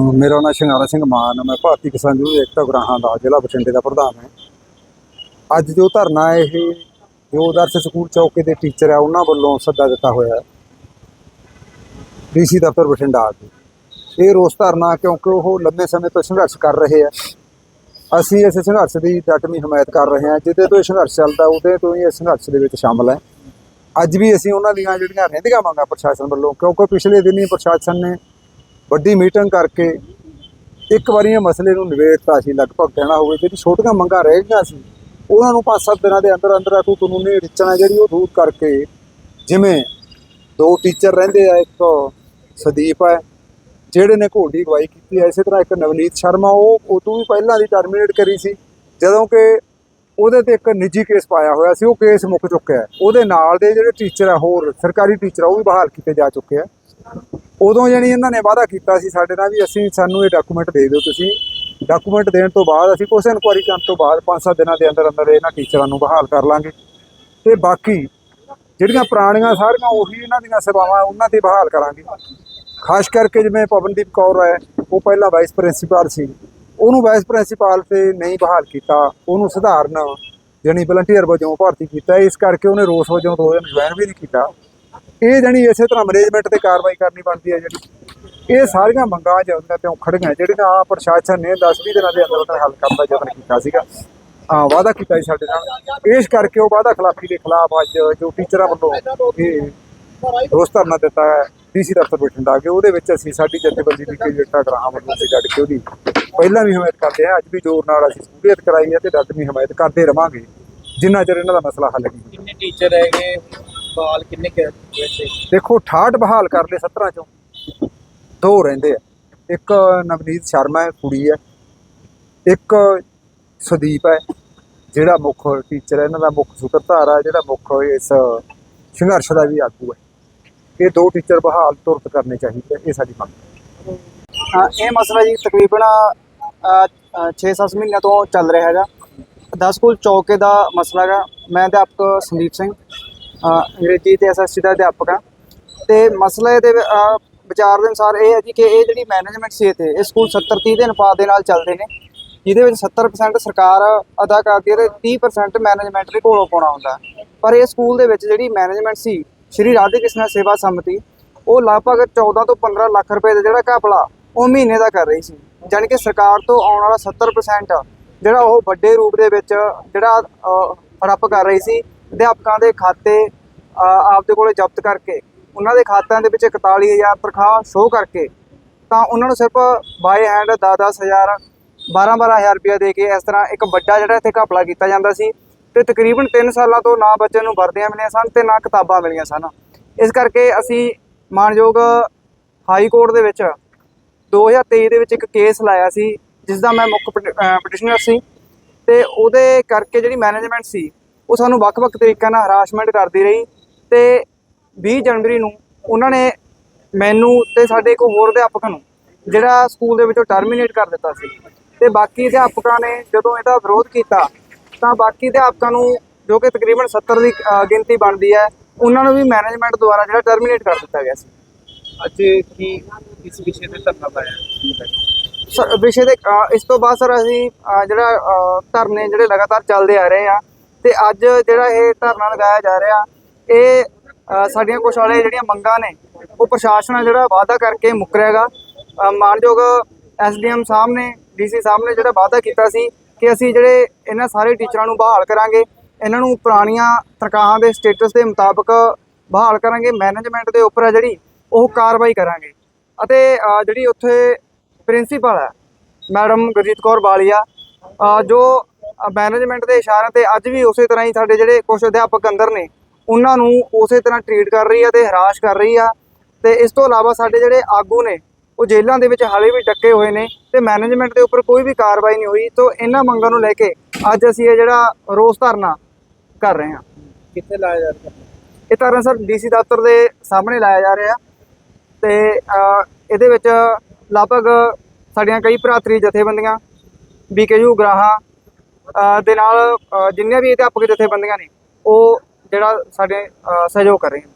ਮੇਰਾ ਨਾਮ ਸ਼ਿੰਗਾਰਾ ਸਿੰਘ ਮਾਨ ਹੈ ਮੈਂ ਭਾਰਤੀ ਕਿਸਾਨ ਯੂਨੀਅਨ ਏਕਤਾ ਗਰਾਹਾਂ ਦਾ ਜ਼ਿਲ੍ਹਾ ਬਠਿੰਡੇ ਦਾ ਪ੍ਰਧਾਨ ਹਾਂ। ਅੱਜ ਜੋ ਧਰਨਾ ਇਹ, ਜੋ ਆਦਰਸ਼ ਸਕੂਲ ਚੌਕੇ ਦੇ ਟੀਚਰ ਆ, ਉਹਨਾਂ ਵੱਲੋਂ ਸੱਦਾ ਦਿੱਤਾ ਹੋਇਆ ਹੈ। ਡੀਸੀ ਦਫ਼ਤਰ ਬਠਿੰਡਾ ਆ ਕੇ ਇਹ ਰੋਸ ਧਰਨਾ ਕਿਉਂਕਿ ਉਹ ਲੰਮੇ ਸਮੇਂ ਤੋਂ ਸੰਘਰਸ਼ ਕਰ ਰਹੇ ਆ। ਅਸੀਂ ਇਸ ਸੰਘਰਸ਼ ਦੀ ਡਟਵੀਂ ਹਮਾਇਤ ਕਰ ਰਹੇ ਹਾਂ। ਜਿੱਦੇ ਤੋਂ ਇਹ ਸੰਘਰਸ਼ ਚੱਲਦਾ, ਉਹਦੇ ਤੋਂ ਹੀ ਇਸ ਸੰਘਰਸ਼ ਦੇ ਵਿੱਚ ਸ਼ਾਮਲ ਹੈ। ਅੱਜ ਵੀ ਅਸੀਂ ਉਹਨਾਂ ਦੀਆਂ ਜਿਹੜੀਆਂ ਰਹਿੰਦੀਆਂ ਮੰਗਾਂ ਪ੍ਰਸ਼ਾਸਨ ਵੱਲੋਂ, ਕਿਉਂਕਿ ਪਿਛਲੇ ਦਿਨੀ ਪ੍ਰਸ਼ਾਸਨ ਨੇ ਵੱਡੀ ਮੀਟਿੰਗ ਕਰਕੇ ਇੱਕ ਵਾਰੀ ਇਹ ਮਸਲੇ ਨੂੰ ਨਿਬੇੜਤਾ ਸੀ, ਲਗਭਗ ਕਹਿਣਾ ਹੋਵੇ ਜਿਹੜੀ ਛੋਟੀਆਂ ਮੰਗਾਂ ਰਹਿ ਗਈਆਂ ਸੀ, ਉਹਨਾਂ ਨੂੰ ਪੰਜ ਸੱਤ ਦਿਨਾਂ ਦੇ ਅੰਦਰ ਅੰਦਰ ਆ ਕਾਨੂੰਨੀ ਅੜਚਣਾ ਜਿਹੜੀ ਉਹ ਦੂਰ ਕਰਕੇ ਜਿਵੇਂ ਦੋ ਟੀਚਰ ਰਹਿੰਦੇ ਆ, ਇੱਕ ਸਦੀਪ ਹੈ, ਜਿਹੜੇ ਨੇ ਘੋੜੀ ਗਵਾਈ ਕੀਤੀ ਹੈ, ਇਸੇ ਤਰ੍ਹਾਂ ਇੱਕ ਨਵਨੀਤ ਸ਼ਰਮਾ, ਉਹ ਉਦੋਂ ਵੀ ਪਹਿਲਾਂ ਦੀ ਟਰਮੀਨੇਟ ਕਰੀ ਸੀ, ਜਦੋਂ ਕਿ ਉਹਦੇ ਤੇ ਇੱਕ ਨਿੱਜੀ ਕੇਸ ਪਾਇਆ ਹੋਇਆ ਸੀ, ਉਹ ਕੇਸ ਮੁੱਕ ਚੁੱਕਿਆ ਉਹਦੇ ਨਾਲ ਦੇ ਜਿਹੜੇ ਟੀਚਰ ਆ, ਹੋਰ ਸਰਕਾਰੀ ਟੀਚਰ ਆ, ਉਹ ਵੀ ਬਹਾਲ ਕੀਤੇ ਜਾ ਚੁੱਕੇ ਆ। ਉਦੋਂ ਜਾਨੀ ਇਹਨਾਂ ਨੇ ਵਾਅਦਾ ਕੀਤਾ ਸੀ ਸਾਡੇ ਨਾਲ ਵੀ ਅਸੀਂ ਸਾਨੂੰ ਇਹ ਡਾਕੂਮੈਂਟ ਦੇ ਦਿਓ ਤੁਸੀਂ। ਡਾਕੂਮੈਂਟ ਦੇਣ ਤੋਂ ਬਾਅਦ ਅਸੀਂ ਕੁਝ ਇਨਕੁਆਰੀ ਕਰਨ ਤੋਂ ਬਾਅਦ 5-7 ਦਿਨਾਂ ਦੇ ਅੰਦਰ ਅੰਦਰ ਇਹਨਾਂ ਟੀਚਰਾਂ ਨੂੰ ਬਹਾਲ ਕਰ ਲਾਂਗੇ। ਤੇ ਬਾਕੀ ਜਿਹੜੀਆਂ ਪੁਰਾਣੀਆਂ ਸਾਰੀਆਂ ਉਹੀ ਇਹਨਾਂ ਦੀਆਂ ਸੇਵਾਵਾਂ ਉਹਨਾਂ ਤੇ ਬਹਾਲ ਕਰਾਂਗੇ। ਖਾਸ ਕਰਕੇ ਜਿਵੇਂ ਪਵਨਦੀਪ ਕੌਰ ਹੈ, ਉਹ ਪਹਿਲਾਂ ਵਾਈਸ ਪ੍ਰਿੰਸੀਪਲ ਸੀ। ਉਹਨੂੰ ਵਾਈਸ ਪ੍ਰਿੰਸੀਪਲ ਤੇ ਨਹੀਂ ਬਹਾਲ ਕੀਤਾ, ਉਹਨੂੰ ਸਧਾਰਨ ਜਾਣੀ ਵਲੰਟੀਅਰ ਵਜੋਂ ਭਰਤੀ ਕੀਤਾ। ਇਸ ਕਰਕੇ ਉਹਨੇ ਰੋਸ ਵਜੋਂ ਦੋ ਦਿਨ ਜੁਆਇਨ ਵੀ ਨਹੀਂ ਕੀਤਾ। ਇਹ ਜਾਣੀ ਇਸੇ ਤਰ੍ਹਾਂ ਮੈਨੇਜਮੈਂਟ ਤੇ ਕਾਰਵਾਈ ਕਰਨੀ ਬਣਦੀ ਹੈ ਜਿਹੜੀ। ਇਹ ਸਾਰੀਆਂ ਮੰਗਾਂ ਜਿਹੜੀਆਂ ਤੇ ਖੜੀਆਂ। ਜਿਹੜੀਆਂ ਆਹ ਪ੍ਰਸ਼ਾਸਨ ਨੇ 10-20 ਦਿਨਾਂ ਦੇ ਅੰਦਰ ਅੰਦਰ ਹੱਲ ਕਰਨ ਦਾ ਯਤਨ ਕੀਤਾ ਸੀਗਾ। ਹਾਂ, ਵਾਅਦਾ ਕੀਤਾ ਸੀ ਸਾਡੇ ਨਾਲ। ਇਸ ਕਰਕੇ ਉਹ ਵਾਅਦਾ ਖਿਲਾਫੀ ਦੇ ਖਿਲਾਫ ਅੱਜ ਜੋ ਟੀਚਰਾਂ ਵੱਲੋਂ ਇਹ ਰੋਸ ਧਰਨਾ ਦਿੱਤਾ ਹੈ ਡੀਸੀ ਦਫ਼ਤਰ ਬਠਿੰਡਾ ਕੇ ਉਹਦੇ ਵਿੱਚ ਅਸੀਂ ਸਾਡੀ ਜਥੇਬੰਦੀ ਦੀ ਕੋਈ ਗ੍ਰਾਮ ਵੱਲੋਂ ਤੇ ਡਟ ਕੇ ਉਹਦੀ ਪਹਿਲਾਂ ਵੀ ਹਮਾਇਤ ਕਰਦੇ ਹਾਂ, ਅੱਜ ਵੀ ਜ਼ੋਰ ਨਾਲ ਅਸੀਂ ਸਹੂਲੀਅਤ ਕਰਾਈ ਹੈ ਤੇ ਡਟਵੀਂ ਹਮਾਇਤ ਕਰਦੇ ਰਵਾਂਗੇ। ਜਿੰਨਾ ਚਿਰ ਇਹਨਾਂ ਦਾ ਮਸਲਾ ਹੱਲ ਨਹੀਂ ਕਿੰਨੇ ਟੀਚਰ ਹੈਗੇ? ਬਾਲ ਕਿੰਨੇ ਕਿ ਵੈਸੇ ਦੇਖੋ 68 ਬਹਾਲ ਕਰ ਲਏ 17 ਚੋਂ। ਦੋ ਰਹਿੰਦੇ ਆ। ਇੱਕ ਨਵਨੀਤ ਸ਼ਰਮਾ ਹੈ ਕੁੜੀ ਹੈ। ਇੱਕ ਸੁਦੀਪ ਹੈ ਜਿਹੜਾ ਮੁੱਖ ਟੀਚਰ ਹੈ। ਇਹਨਾਂ ਦਾ ਮੁੱਖ ਸੂਤਰਧਾਰ ਹੈ ਜਿਹੜਾ ਮੁੱਖ ਇਸ ਸੰਘਰਸ਼ ਦਾ ਵੀ ਆਗੂ ਹੈ। ਇਹ ਦੋ ਟੀਚਰ ਬਹਾਲ ਤੁਰਤ ਕਰਨੇ ਚਾਹੀਦੇ ਇਹ ਸਾਡੀ ਮੰਗ ਹੈ। ਇਹ ਮਸਲਾ ਜੀ ਤਕਰੀਬਨ 6-7 ਮਹੀਨਿਆਂ ਤੋਂ ਚੱਲ ਰਿਹਾ ਹੈਗਾ। 10 ਸਕੂਲ ਚੌਕੇ ਦਾ ਮਸਲਾ ਹੈਗਾ। ਮੈਂ ਅਧਿਆਪਕ ਸੰਦੀਪ ਸਿੰਘ। ਅੰਗਰੇਜ਼ੀ ਤੇ ਐਸਐਸਟੀ ਦਾ ਅਧਿਆਪਕ ਹਾਂ ਤੇ ਮਸਲੇ ਇਹਦੇ ਵਿਚਾਰ ਦੇ ਅਨੁਸਾਰ ਇਹ ਹੈ ਜੀ ਕਿ ਇਹ ਜਿਹੜੀ ਮੈਨੇਜਮੈਂਟ ਸੀ ਇੱਥੇ ਇਹ ਸਕੂਲ 70-30 ਦੇ ਅਨੁਪਾਤ ਦੇ ਨਾਲ ਚੱਲਦੇ ਨੇ ਜਿਹਦੇ ਵਿੱਚ 70% ਸਰਕਾਰ ਅਦਾ ਕਰਦੀ ਹੈ ਤੇ 30% ਮੈਨੇਜਮੈਂਟ ਦੇ ਕੋਲੋਂ ਪਾਉਣਾ ਹੁੰਦਾ। ਪਰ ਇਹ ਸਕੂਲ ਦੇ ਵਿੱਚ ਜਿਹੜੀ ਮੈਨੇਜਮੈਂਟ ਸੀ ਸ਼੍ਰੀ ਰਾਧੇ ਕ੍ਰਿਸ਼ਨ ਸੇਵਾ ਸਮਿਤੀ ਉਹ ਲਗਭਗ 14 ਤੋਂ 15 ਲੱਖ ਰੁਪਏ ਦਾ ਜਿਹੜਾ ਘਪਲਾ ਉਹ ਮਹੀਨੇ ਦਾ ਕਰ ਰਹੀ ਸੀ। ਯਾਨੀ ਕਿ ਸਰਕਾਰ ਤੋਂ ਆਉਣ ਵਾਲਾ 70% ਜਿਹੜਾ ਉਹ ਵੱਡੇ ਰੂਪ ਦੇ ਵਿੱਚ ਜਿਹੜਾ ਅਹ, ਹੜੱਪ ਕਰ ਰਹੀ ਸੀ ਅਧਿਆਪਕਾਂ ਦੇ ਖਾਤੇ ਆਪਦੇ ਕੋਲੇ ਜ਼ਬਤ ਕਰਕੇ, ਉਹਨਾਂ ਦੇ ਖਾਤਿਆਂ ਦੇ ਵਿੱਚ 41000 ਤਨਖਾਹ ਸ਼ੋਅ ਕਰਕੇ, ਤਾਂ ਉਹਨਾਂ ਨੂੰ ਸਿਰਫ ਬਾਏ ਹੈਂਡ 10-10000 12-12000 ਰੁਪਇਆ ਦੇ ਕੇ ਇਸ ਤਰ੍ਹਾਂ ਇੱਕ ਵੱਡਾ ਜਿਹੜਾ ਇੱਥੇ ਘਪਲਾ ਕੀਤਾ ਜਾਂਦਾ ਸੀ ਤੇ ਤਕਰੀਬਨ 3 ਸਾਲਾਂ ਤੋਂ ਨਾ ਬੱਚਿਆਂ ਨੂੰ ਵਰਦੀਆਂ ਮਿਲੀਆਂ ਸਨ ਤੇ ਨਾ ਕਿਤਾਬਾਂ ਮਿਲੀਆਂ ਸਨ। ਇਸ ਕਰਕੇ ਅਸੀਂ ਮਾਨਯੋਗ ਹਾਈ ਕੋਰਟ ਦੇ ਵਿੱਚ 2023 ਦੇ ਵਿੱਚ ਇੱਕ ਕੇਸ ਲਾਇਆ ਸੀ ਜਿਸ ਦਾ ਮੈਂ ਮੁੱਖ ਪਟੀਸ਼ਨਰ ਸੀ ਤੇ ਉਹਦੇ ਕਰਕੇ ਜਿਹੜੀ ਮੈਨੇਜਮੈਂਟ ਸੀ ਉਹ ਸਾਨੂੰ ਵੱਖ-ਵੱਖ ਤਰੀਕਿਆਂ ਨਾਲ ਹਰਾਸਮੈਂਟ ਕਰਦੀ ਰਹੀ ਤੇ 20 ਜਨਵਰੀ ਨੂੰ ਉਹਨਾਂ ਨੇ ਮੈਨੂੰ ਤੇ ਸਾਡੇ ਇੱਕ ਹੋਰ ਅਧਿਆਪਕ ਨੂੰ ਜਿਹੜਾ ਸਕੂਲ ਦੇ ਵਿੱਚੋਂ ਟਰਮੀਨੇਟ ਕਰ ਦਿੱਤਾ ਸੀ ਤੇ ਬਾਕੀ ਅਧਿਆਪਕਾਂ ਨੇ ਜਦੋਂ ਇਹਦਾ ਵਿਰੋਧ ਕੀਤਾ ਤਾਂ ਬਾਕੀ ਅਧਿਆਪਕਾਂ ਨੂੰ ਜੋ ਕਿ ਤਕਰੀਬਨ 70 ਦੀ ਗਿਣਤੀ ਬਣਦੀ ਹੈ ਉਹਨਾਂ ਨੂੰ ਵੀ ਮੈਨੇਜਮੈਂਟ ਦੁਆਰਾ ਜਿਹੜਾ ਟਰਮੀਨੇਟ ਕਰ ਦਿੱਤਾ ਗਿਆ ਸੀ। ਅੱਜ ਕੀ ਇਸ ਵਿਸ਼ੇ ਤੇ ਧਰਨਾ ਲਾਇਆ ਸਰ ਵਿਸ਼ੇ ਦੇ ਇਸ ਤੋਂ ਬਾਅਦ ਸਰ ਅਸੀਂ ਜਿਹੜਾ ਧਰਨੇ ਜਿਹੜੇ ਲਗਾਤਾਰ ਚੱਲਦੇ ਆ ਰਹੇ ਆ ਤੇ ਅੱਜ ਜਿਹੜਾ ਇਹ ਧਰਨਾ ਲਗਾਇਆ ਜਾ ਰਿਹਾ ਇਹ ਸਾਡੀਆਂ ਕੁਛ ਵਾਲੇ ਜਿਹੜੀਆਂ ਮੰਗਾਂ ਨੇ ਉਹ ਪ੍ਰਸ਼ਾਸਨ ਆ ਜਿਹੜਾ ਵਾਅਦਾ ਕਰਕੇ ਮੁੱਕਰੇਗਾ ਅ, ਮਾਨਯੋਗ ਐਸਡੀਐਮ ਸਾਹਿਬ ਨੇ ਡੀਸੀ ਸਾਹਿਬ ਨੇ ਜਿਹੜਾ ਵਾਅਦਾ ਕੀਤਾ ਸੀ ਕਿ ਅਸੀਂ ਜਿਹੜੇ ਇਹਨਾਂ ਸਾਰੇ ਟੀਚਰਾਂ ਨੂੰ ਬਹਾਲ ਕਰਾਂਗੇ ਇਹਨਾਂ ਨੂੰ ਪੁਰਾਣੀਆਂ ਤਨਖਾਹਾਂ ਦੇ ਸਟੇਟਸ ਦੇ ਮੁਤਾਬਕ ਬਹਾਲ ਕਰਾਂਗੇ ਮੈਨੇਜਮੈਂਟ ਦੇ ਉੱਪਰ ਆ ਜਿਹੜੀ ਉਹ ਕਾਰਵਾਈ ਕਰਾਂਗੇ। ਅਤੇ ਜਿਹੜੀ ਉੱਥੇ ਪ੍ਰਿੰਸੀਪਲ ਹੈ ਮੈਡਮ ਗੁਰਜੀਤ ਕੌਰ ਬਾਲੀਆ ਜੋ ਮੈਨੇਜਮੈਂਟ ਦੇ ਇਸ਼ਾਰਿਆਂ ਤੇ ਅੱਜ ਵੀ ਉਸੇ ਤਰ੍ਹਾਂ ਹੀ ਸਾਡੇ ਜਿਹੜੇ ਕੁਝ ਅਧਿਆਪਕ ਅੰਦਰ ਨੇ ਉਹਨਾਂ ਨੂੰ ਉਸੇ ਤਰ੍ਹਾਂ ਟ੍ਰੀਟ ਕਰ ਰਹੀ ਆ ਤੇ ਹਰਾਸ਼ ਕਰ ਰਹੀ ਆ। ਤੇ ਇਸ ਤੋਂ ਇਲਾਵਾ ਸਾਡੇ ਜਿਹੜੇ ਆਗੂ ਨੇ ਉਹ ਜੇਲ੍ਹਾਂ ਦੇ ਵਿੱਚ ਹਾਲੇ ਵੀ ਟੱਕੇ ਹੋਏ ਨੇ ਤੇ ਮੈਨੇਜਮੈਂਟ ਦੇ ਉੱਪਰ ਕੋਈ ਵੀ ਕਾਰਵਾਈ ਨਹੀਂ ਹੋਈ। ਤੋਂ ਇਹਨਾਂ ਮੰਗਾਂ ਨੂੰ ਲੈ ਕੇ ਅੱਜ ਅਸੀਂ ਇਹ ਜਿਹੜਾ ਰੋਸ ਧਰਨਾ ਕਰ ਰਹੇ ਹਾਂ। ਕਿੱਥੇ ਲਾਇਆ ਜਾ ਰਿਹਾ? ਇਹ ਧਰਨਾ ਸਰ ਡੀਸੀ ਦਫ਼ਤਰ ਦੇ ਸਾਹਮਣੇ ਲਾਇਆ ਜਾ ਰਿਹਾ। ਤੇ ਇਹਦੇ ਵਿੱਚ ਲਗਭਗ ਸਾਡੀਆਂ ਕਈ ਭਰਾਤਰੀ ਜਥੇਬੰਦੀਆਂ ਬੀਕੇਯੂ ਗਰਾਹਾਂ ਦੇ ਨਾਲ ਅ, ਜਿੰਨੀਆਂ ਵੀ ਅਧਿਆਪਕ ਜਥੇਬੰਦੀਆਂ ਨੇ ਉਹ ਜਿਹੜਾ ਸਾਡੇ ਸਹਿਯੋਗ ਕਰ ਰਹੇ ਹਨ